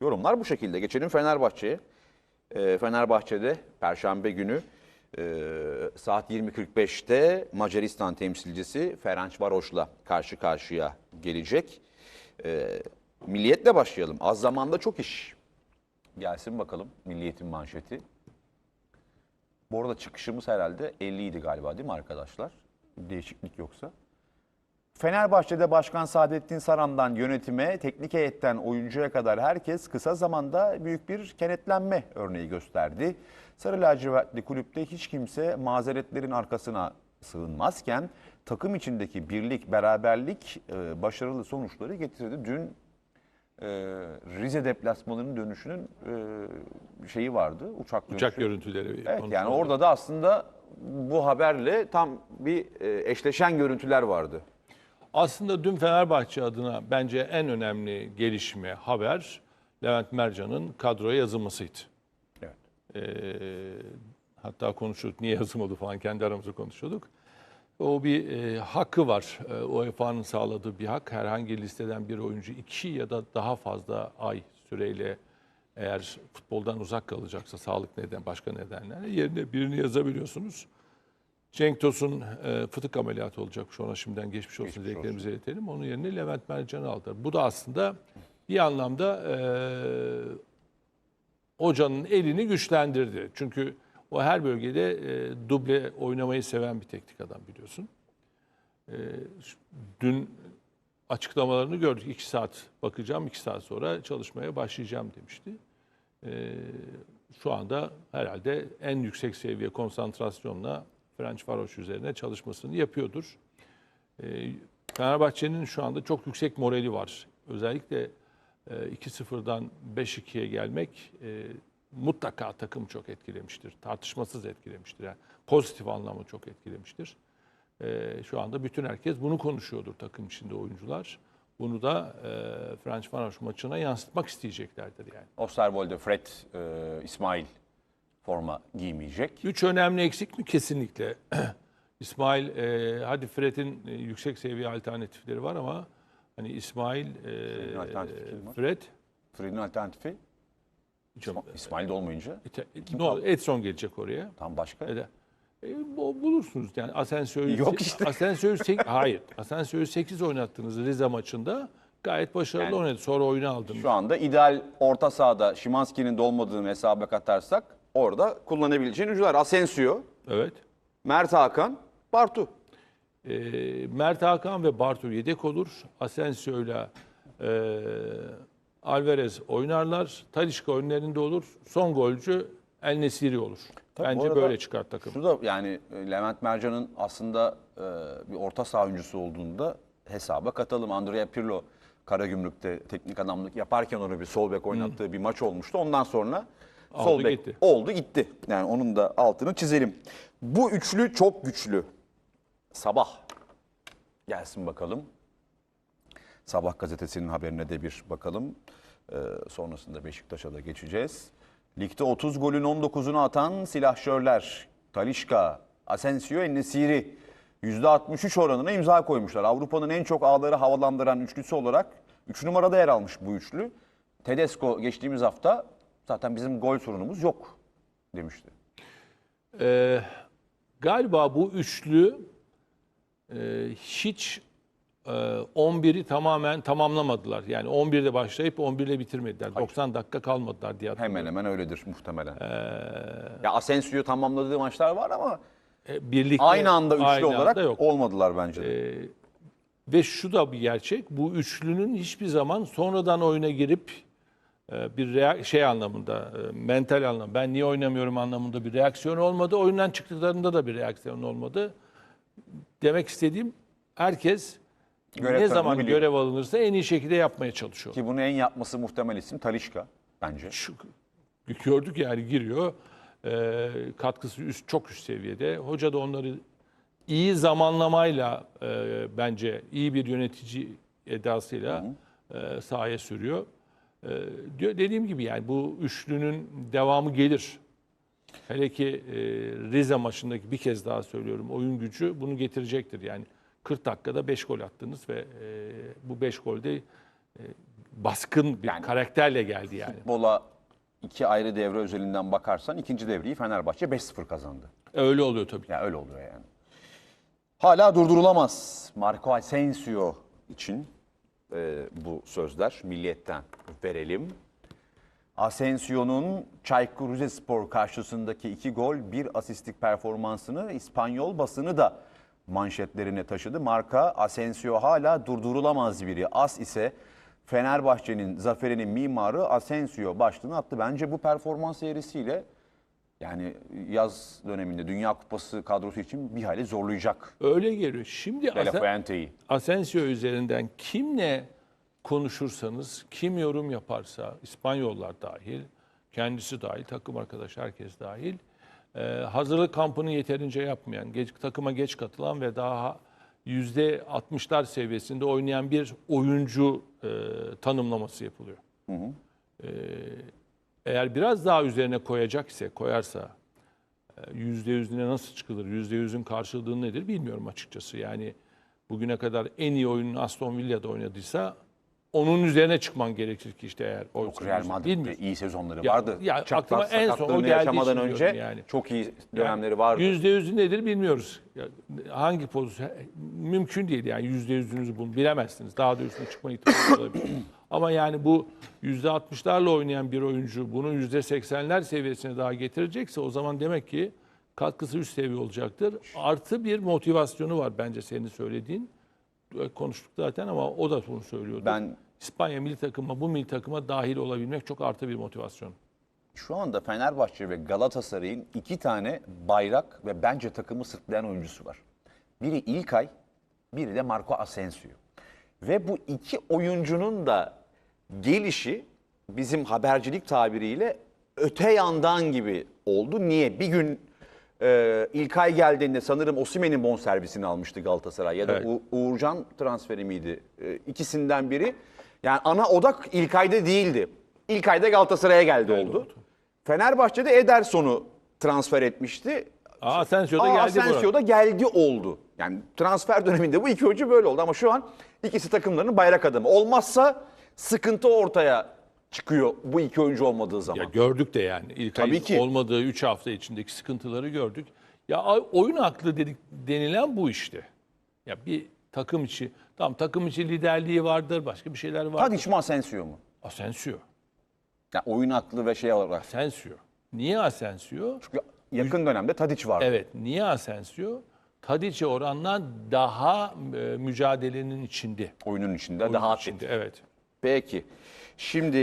Yorumlar bu şekilde. Geçelim Fenerbahçe'ye. Ee, Fenerbahçe'de Perşembe günü e, saat 20.45'te Macaristan temsilcisi Ferencvaros'la karşı karşıya gelecek. Ee, milliyetle başlayalım. Az zamanda çok iş. Gelsin bakalım Milliyet'in manşeti. Bu arada çıkışımız herhalde 50 idi galiba değil mi arkadaşlar? Değişiklik yoksa. Fenerbahçe'de Başkan Saadettin Saran'dan yönetime, teknik heyetten oyuncuya kadar herkes kısa zamanda büyük bir kenetlenme örneği gösterdi. Sarı lacivertli kulüpte hiç kimse mazeretlerin arkasına sığınmazken takım içindeki birlik, beraberlik e, başarılı sonuçları getirdi. Dün e, Rize deplasmanının dönüşünün e, şeyi vardı, uçak dönüşü. Uçak görüntüleri. Evet yani orada da aslında bu haberle tam bir e, eşleşen görüntüler vardı. Aslında dün Fenerbahçe adına bence en önemli gelişme, haber Levent Mercan'ın kadroya yazılmasıydı. Evet. Ee, hatta konuşuyorduk niye yazılmadı falan kendi aramızda konuşuyorduk. O bir e, hakkı var. E, UEFA'nın sağladığı bir hak. Herhangi listeden bir oyuncu iki ya da daha fazla ay süreyle eğer futboldan uzak kalacaksa sağlık neden başka nedenlerle yerine birini yazabiliyorsunuz. Cenk Tosun e, fıtık ameliyatı olacak. Şu ona şimdiden geçmiş olsun Geçmiş dileklerimizi iletelim. Onun yerine Levent Mercan'ı aldılar. Bu da aslında bir anlamda e, hocanın elini güçlendirdi. Çünkü o her bölgede e, duble oynamayı seven bir teknik adam biliyorsun. E, dün açıklamalarını gördük. İki saat bakacağım, iki saat sonra çalışmaya başlayacağım demişti. E, şu anda herhalde en yüksek seviye konsantrasyonla French Varoş üzerine çalışmasını yapıyordur. E, Fenerbahçe'nin şu anda çok yüksek morali var. Özellikle e, 2-0'dan 5-2'ye gelmek e, mutlaka takım çok etkilemiştir. Tartışmasız etkilemiştir. Yani pozitif anlamda çok etkilemiştir. E, şu anda bütün herkes bunu konuşuyordur takım içinde oyuncular. Bunu da e, French Varoş maçına yansıtmak isteyeceklerdir yani. Osterwolde, Fred, e, İsmail forma giymeyecek. Üç önemli eksik mi? Kesinlikle. İsmail, e, hadi Fred'in e, yüksek seviye alternatifleri var ama hani İsmail, e, alternatifi kim var? Fred, Fred'in alternatifi İsmail, İsmail de olmayınca ne olur, Edson gelecek oraya. tam başka. E de, e, bu- bulursunuz yani Asensio'yu Yok işte. Asensio'yu sek- hayır. Asensio'yu 8 oynattınız Rize maçında. Gayet başarılı oynadı. Sonra oyunu aldınız. Şu anda ideal orta sahada Şimanski'nin de olmadığını hesaba katarsak orada kullanabileceğin oyuncular. Asensio, Evet. Mert Hakan, Bartu. E, Mert Hakan ve Bartu yedek olur. Asensio'yla e, Alvarez oynarlar. Talişka önlerinde olur. Son golcü El Nesiri olur. Tabii bu Bence arada böyle çıkar takım. Şu da yani e, Levent Mercan'ın aslında e, bir orta saha oyuncusu olduğunda hesaba katalım. Andrea Pirlo Karagümrük'te teknik adamlık yaparken onu bir sol bek oynattığı bir maç olmuştu. Ondan sonra Aldı sol bek gitti. oldu gitti. Yani onun da altını çizelim. Bu üçlü çok güçlü. Sabah gelsin bakalım. Sabah gazetesinin haberine de bir bakalım. Ee, sonrasında Beşiktaş'a da geçeceğiz. Ligde 30 golün 19'unu atan silahşörler Talişka, Asensio, Enesiri %63 oranına imza koymuşlar. Avrupa'nın en çok ağları havalandıran üçlüsü olarak 3 numarada yer almış bu üçlü. Tedesco geçtiğimiz hafta zaten bizim gol sorunumuz yok demişti. Ee, galiba bu üçlü e, hiç e, 11'i tamamen tamamlamadılar. Yani 11'de başlayıp 11'de bitirmediler. 90 dakika kalmadılar diye hatırlıyorum. Hemen hemen öyledir muhtemelen. Ya Asensio tamamladığı maçlar var ama E, birlikte, aynı anda üçlü aynı olarak anda yok. olmadılar bence de. Ve şu da bir gerçek. Bu üçlünün hiçbir zaman sonradan oyuna girip bir rea- şey anlamında, e, mental anlamda, ben niye oynamıyorum anlamında bir reaksiyon olmadı. Oyundan çıktıklarında da bir reaksiyon olmadı. Demek istediğim herkes Görev ne zaman biliyor. görev alınırsa en iyi şekilde yapmaya çalışıyor. Ki bunu en yapması muhtemel isim Talişka bence. Şu, gördük yani giriyor. E, katkısı üst çok üst seviyede. Hoca da onları iyi zamanlamayla e, bence iyi bir yönetici edasıyla e, sahaya sürüyor. E, diyor- dediğim gibi yani bu üçlünün devamı gelir. Hele ki e, Rize maçındaki bir kez daha söylüyorum oyun gücü bunu getirecektir. Yani 40 dakikada 5 gol attınız ve e, bu 5 golde e, baskın bir Yani- karakterle geldi yani. Futbola iki ayrı devre özelinden bakarsan ikinci devreyi Fenerbahçe 5-0 kazandı. Öyle oluyor tabii. Ya öyle oluyor yani. Hala durdurulamaz. Marco Asensio için e, bu sözler milliyetten verelim. Asensio'nun Çaykur Rizespor karşısındaki iki gol, bir asistlik performansını İspanyol basını da manşetlerine taşıdı. Marka Asensio hala durdurulamaz biri. As ise Fenerbahçe'nin zaferinin mimarı Asensio başlığını attı. Bence bu performans eğrisiyle yani yaz döneminde Dünya Kupası kadrosu için bir hayli zorlayacak Öyle geliyor. Şimdi Asen-. Asensio üzerinden kimle konuşursanız, kim yorum yaparsa, İspanyollar dahil, kendisi dahil, takım arkadaş herkes dahil, e, hazırlık kampını yeterince yapmayan, geç, takıma geç katılan ve daha yüzde 60'lar seviyesinde oynayan bir oyuncu e, tanımlaması yapılıyor. E, eğer biraz daha üzerine koyacak ise, koyarsa, e, yüzde yüzüne nasıl çıkılır, yüzde yüzün karşılığı nedir bilmiyorum açıkçası. Yani bugüne kadar en iyi oyununu Aston Villa'da oynadıysa onun üzerine çıkman gerekir ki işte eğer o Yok, Real Madrid'de bilmiyorum. iyi sezonları Ya- vardı. ya Çatlak aklıma en son o yaşamadan önce yani. çok iyi dönemleri vardı. Yüzde yüzü nedir bilmiyoruz. Ya, hangi pozisyon mümkün değil yani yüzde yüzünüzü bunu bilemezsiniz. Daha da üstüne çıkma ihtimali olabilir. Ama yani bu yüzde altmışlarla oynayan bir oyuncu bunu yüzde seksenler seviyesine daha getirecekse o zaman demek ki katkısı üst seviye olacaktır. Artı bir motivasyonu var bence senin söylediğin. Konuştuk zaten ama o da bunu söylüyordu. Ben İspanya milli takıma, bu milli takıma dahil olabilmek çok artı bir motivasyon. şu anda Fenerbahçe ve Galatasaray'ın iki tane bayrak ve bence takımı sırtlayan oyuncusu var. Biri İlkay, biri de Marco Asensio. Ve bu iki oyuncunun da gelişi bizim habercilik tabiriyle öte yandan gibi oldu. Niye? Bir gün e, İlkay geldiğinde sanırım Osimhen'in bonservisini almıştı Galatasaray ya da Evet. U- Uğurcan transferi miydi? E, ikisinden biri. Yani ana odak İlkay'da değildi. İlkay'da Galatasaray'a geldi oldu. Fenerbahçe'de Ederson'u transfer etmişti. Aa, Asensio da Aa, geldi Asensio buraya. da geldi oldu. Yani transfer döneminde bu iki oyuncu böyle oldu ama şu an ikisi takımlarının bayrak adamı. Olmazsa sıkıntı ortaya çıkıyor bu iki oyuncu olmadığı zaman. Ya gördük de yani. İlk Tabii ki. olmadığı 3 hafta içindeki sıkıntıları gördük. Ya oyun aklı dedik denilen bu işte. Ya bir takım içi, tamam takım içi liderliği vardır, başka bir şeyler var. Tadiç mi Asensio mu? Asensio. Yani oyun aklı ve şey olarak. Asensio. Niye Asensio? Çünkü yakın dönemde Tadiç vardı. Evet, niye Asensio? Tadic'e oranla daha e, mücadelenin içinde. Oyunun içinde Oyunun daha içinde, aktif. Evet. Peki. Şimdi